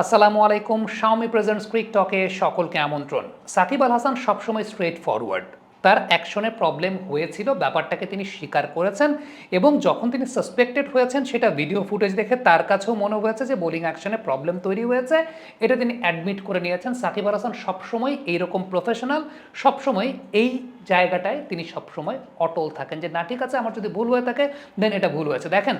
আসসালামু আলাইকুম Xiaomi presents ক্রিক টকে সকলকে আমন্ত্রণ। সাকিব আল হাসান সবসময় স্ট্রেট ফরওয়ার্ড তার অ্যাকশনে প্রবলেম হয়েছিল, ব্যাপারটাকে তিনি স্বীকার করেছেন এবং যখন তিনি সাসপেক্টেড হয়েছেন, সেটা ভিডিও ফুটেজ দেখে তার কাছেও মনে হয়েছে যে বোলিং অ্যাকশনে প্রবলেম তৈরি হয়েছে। এটা তিনি অ্যাডমিট করে নিয়েছেন। সাকিব আল হাসান সবসময় এইরকম প্রফেশনাল সবসময় এই জায়গাটায় তিনি সবসময় অটল থাকেন যে, না, ঠিক আছে, আমার যদি ভুল হয়ে থাকে দেন এটা ভুল হয়েছে। দেখেন,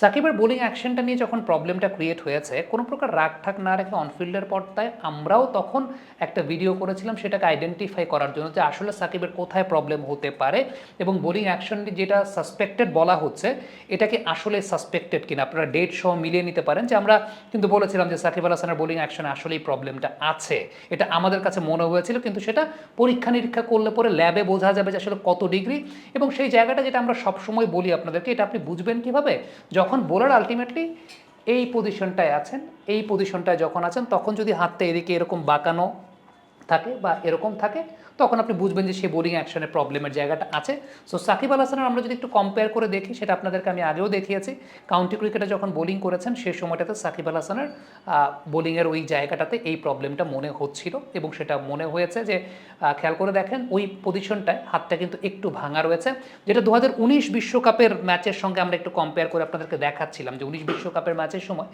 সাকিবের বোলিং অ্যাকশনটা নিয়ে যখন প্রবলেমটা ক্রিয়েট হয়েছে, কোনো প্রকার রাগ ঠাক না রেখে অনফিল্ডের পর্দায় আমরাও তখন একটা ভিডিও করেছিলাম, সেটাকে আইডেন্টিফাই করার জন্য যে, আসলে সাকিবের কোথায় প্রবলেম হতে পারে এবং বোলিং অ্যাকশন যেটা সাসপেক্টেড বলা হচ্ছে, এটাকে আসলে সাসপেক্টেড কিনা? আপনারা ডেট সহ মিলিয়ে নিতে পারেন যে আমরা কিন্তু বলেছিলাম যে সাকিব আল হাসানের বোলিং অ্যাকশনে আসলেই প্রবলেমটা আছে। এটা আমাদের কাছে মনে হয়েছিল, কিন্তু সেটা পরীক্ষা নিরীক্ষা করলে পরে ল্যাবে বোঝা যাবে যে আসলে কত ডিগ্রি এবং সেই জায়গাটা যেটা আমরা সবসময় বলি আপনাদেরকে, এটা আপনি বুঝবেন কীভাবে? যখন বোলার আলটিমেটলি এই পজিশনটায় আছেন, এই পজিশনটায় যখন আছেন, তখন যদি হাতটা এদিকে এরকম বাঁকানো থাকে বা এরকম থাকে, তখন আপনি বুঝবেন যে সেই বোলিং অ্যাকশনের প্রবলেমের জায়গাটা আছে। সো সাকিব আল হাসানের আমরা যদি একটু কম্পেয়ার করে দেখি, সেটা আপনাদেরকে আমি আগেও দেখিয়েছি। কাউন্টি ক্রিকেটে যখন বোলিং করেছেন সেই সময়টাতে সাকিব আল হাসানের বোলিংয়ের ওই জায়গাটাতে এই প্রবলেমটা মনে হচ্ছিল এবং সেটা মনে হয়েছে যে খেয়াল করে দেখেন, ওই পজিশনটায় হাতটা কিন্তু একটু ভাঙা রয়েছে, যেটা দু বিশ্বকাপের ম্যাচের সঙ্গে আমরা একটু কম্পেয়ার করে আপনাদেরকে দেখাচ্ছিলাম যে উনিশ বিশ্বকাপের ম্যাচের সময়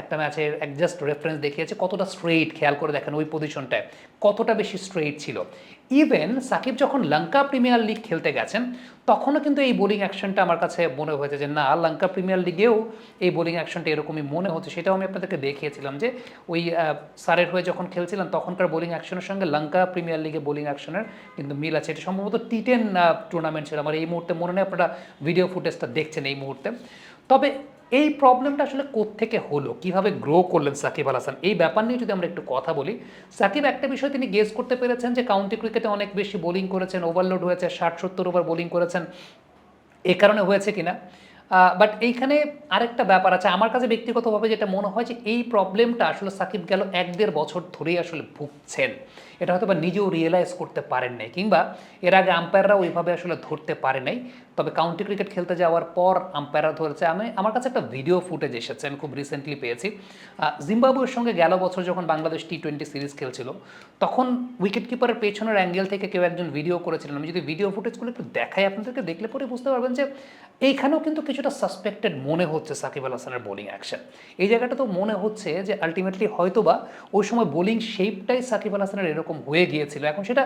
একটা ম্যাচের এক জাস্ট রেফারেন্স দেখিয়েছে, কতটা স্ট্রেইট খেয়াল করে দেখেন ওই পজিশনটায় কতটা বেশি স্ট্রেইট ছিল। ইভেন সাকিব যখন লঙ্কা প্রিমিয়ার লিগ খেলতে গেছেন, তখনও কিন্তু এই বোলিং অ্যাকশনটা আমার কাছে মনে হয়েছে যে, না, লঙ্কা প্রিমিয়ার লিগেও এই বোলিং অ্যাকশনটা এরকমই মনে হচ্ছে। সেটাও আমি আপনাদেরকে দেখিয়েছিলাম যে, ওই সারের হয়ে যখন খেলছিলাম তখনকার বোলিং অ্যাকশনের সঙ্গে লঙ্কা প্রিমিয়ার লিগে বোলিং অ্যাকশনের কিন্তু মিল আছে। এটা সম্ভবত টি টেন টুর্নামেন্ট ছিল। আমার এই মুহূর্তে মনে নেই, আপনারা ভিডিও ফুটেজটা দেখছেন এই মুহূর্তে। তবে এই প্রবলেমটা আসলে কোত্থেকে হলো? কীভাবে গ্রো করলেন সাকিব আল হাসান? এই ব্যাপার নিয়ে যদি আমরা একটু কথা বলি, সাকিব একটা বিষয় তিনি গেস করতে পেরেছেন যে কাউন্টি ক্রিকেটে অনেক বেশি বোলিং করেছেন ওভারলোড হয়েছে ষাট সত্তর ওভার বোলিং করেছেন। এ কারণে হয়েছে কিনা? বাট এইখানে আরেকটা ব্যাপার আছে। আমার কাছে ব্যক্তিগতভাবে যেটা মনে হয় যে এই প্রবলেমটা আসলে সাকিব গেল এক দেড় বছর ধরেই আসলে ভুগছেন। এটা হয়তো বা নিজেও রিয়েলাইজ করতে পারেন নাই, কিংবা এর আগে আম্পায়াররা ওইভাবে আসলে ধরতে পারে নাই। তবে কাউন্টি ক্রিকেট খেলতে যাওয়ার পর আম্পায়াররা ধরেছে, আমি, আমার কাছে একটা ভিডিও ফুটেজ এসেছে, আমি খুব রিসেন্টলি পেয়েছি। জিম্বাবুয়ের সঙ্গে গেল বছর যখন বাংলাদেশ টি টোয়েন্টি সিরিজ খেলছিল, তখন উইকেট কিপারের পেছনের অ্যাঙ্গেল থেকে কেউ একজন ভিডিও করেছিলেন। আমি যদি ভিডিও ফুটেজগুলো একটু দেখাই, আপনাদেরকে দেখলে পরে বুঝতে পারবেন যে এইখানেও কিন্তু কিছুটা সাসপেক্টেড মনে হচ্ছে সাকিব আল হাসানের বোলিং অ্যাকশন এই জায়গাটা তো মনে হচ্ছে যে আলটিমেটলি হয়তোবা ওই সময় বোলিং শেপটাই সাকিব আল হাসানের এরকম হয়ে গিয়েছিল। এখন সেটা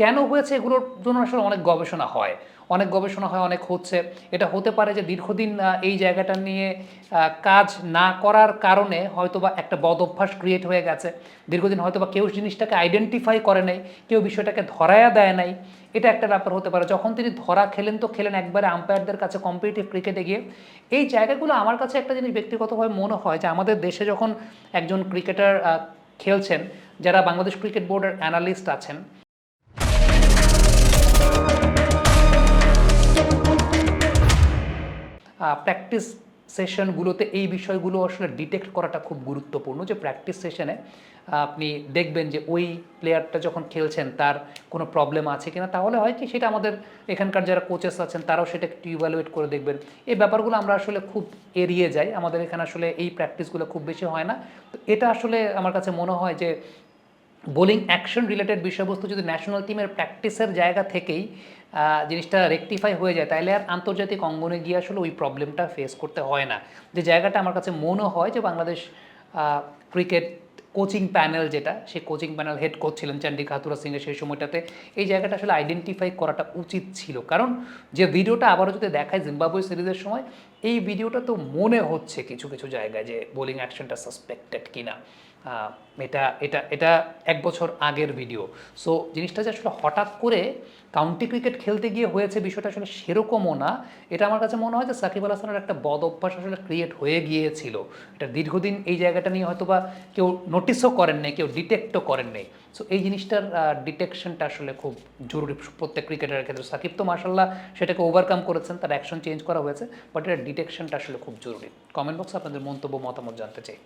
কেন হয়েছে, এগুলোর জন্য আসলে অনেক গবেষণা হয়। অনেক গবেষণা হয়, অনেক হচ্ছে। এটা হতে পারে যে দীর্ঘদিন এই জায়গাটা নিয়ে কাজ না করার কারণে হয়তোবা একটা বদ অভ্যাস ক্রিয়েট হয়ে গেছে। দীর্ঘদিন হয়তোবা কেউ জিনিসটাকে আইডেন্টিফাই করে নাই, কেউ বিষয়টাকে ধরায়া দেয় নাই। এটা একটা ব্যাপার হতে পারে। যখন তিনি ধরা খেলেন তো খেলেন একবারে আম্পায়ারদের কাছে কম্পিটিটিভ ক্রিকেটে গিয়ে। এই জায়গাগুলো আমার কাছে একটা জিনিস ব্যক্তিগতভাবে মনে হয় যে আমাদের দেশে যখন একজন ক্রিকেটার খেলছেন, যারা বাংলাদেশ ক্রিকেট বোর্ডের অ্যানালিস্ট আছেন প্র্যাকটিস সেশনগুলোতে এই বিষয়গুলো আসলে ডিটেক্ট করাটা খুব গুরুত্বপূর্ণ যে প্র্যাকটিস সেশনে আপনি দেখবেন যে ওই প্লেয়ারটা যখন খেলছেন তার কোনো প্রবলেম আছে কিনা, তাহলে হয় কি সেটা আমাদের এখানকার যারা কোচেস আছেন তারাও সেটা একটু ইভ্যালুয়েট করে দেখবেন। এই ব্যাপারগুলো আমরা আসলে খুব এড়িয়ে যাই। আমাদের এখানে আসলে এই প্র্যাকটিসগুলো খুব বেশি হয় না। তো এটা আসলে আমার কাছে মনে হয় যে বোলিং অ্যাকশন রিলেটেড বিষয়বস্তু যদি ন্যাশনাল টিমের প্র্যাকটিসের জায়গা থেকেই জিনিসটা রেকটিফাই হয়ে যায়, তাহলে আর আন্তর্জাতিক অঙ্গনে গিয়ে আসলে ওই প্রবলেমটা ফেস করতে হয় না। যে জায়গাটা আমার কাছে মনে হয় যে বাংলাদেশ ক্রিকেট কোচিং প্যানেল যেটা সেই কোচিং প্যানেল হেড কোচ ছিলেন চান্ডি খাতুরা সিংয়ের সেই সময়টাতে, এই জায়গাটা আসলে আইডেন্টিফাই করাটা উচিত ছিল। কারণ যে ভিডিওটা আবারও যদি দেখায় জিম্বাবুয়ে সিরিজের সময়, এই ভিডিওটা তো মনে হচ্ছে কিছু কিছু জায়গায় যে বোলিং অ্যাকশনটা সাসপেক্টেড কিনা। এটা এটা এটা এক বছর আগের ভিডিও সো জিনিসটা যে আসলে হঠাৎ করে কাউন্টি ক্রিকেট খেলতে গিয়ে হয়েছে বিষয়টা আসলে সেরকমও না। এটা আমার কাছে মনে হয় যে সাকিব আল হাসানের একটা বদ অভ্যাস আসলে ক্রিয়েট হয়ে গিয়েছিল। এটা দীর্ঘদিন এই জায়গাটা নিয়ে হয়তো বা কেউ নোটিসও করেন নাই, কেউ ডিটেক্টও করেন নাই। সো এই জিনিসটার ডিটেকশনটা আসলে খুব জরুরি প্রত্যেক ক্রিকেটারের ক্ষেত্রে। সাকিব তো মার্শাল্লাহ সেটাকে ওভারকাম করেছেন, তার অ্যাকশন চেঞ্জ করা হয়েছে বাট এটার ডিটেকশনটা আসলে খুব জরুরি। কমেন্ট বক্সে আপনাদের মন্তব্য, মতামত জানতে চাই।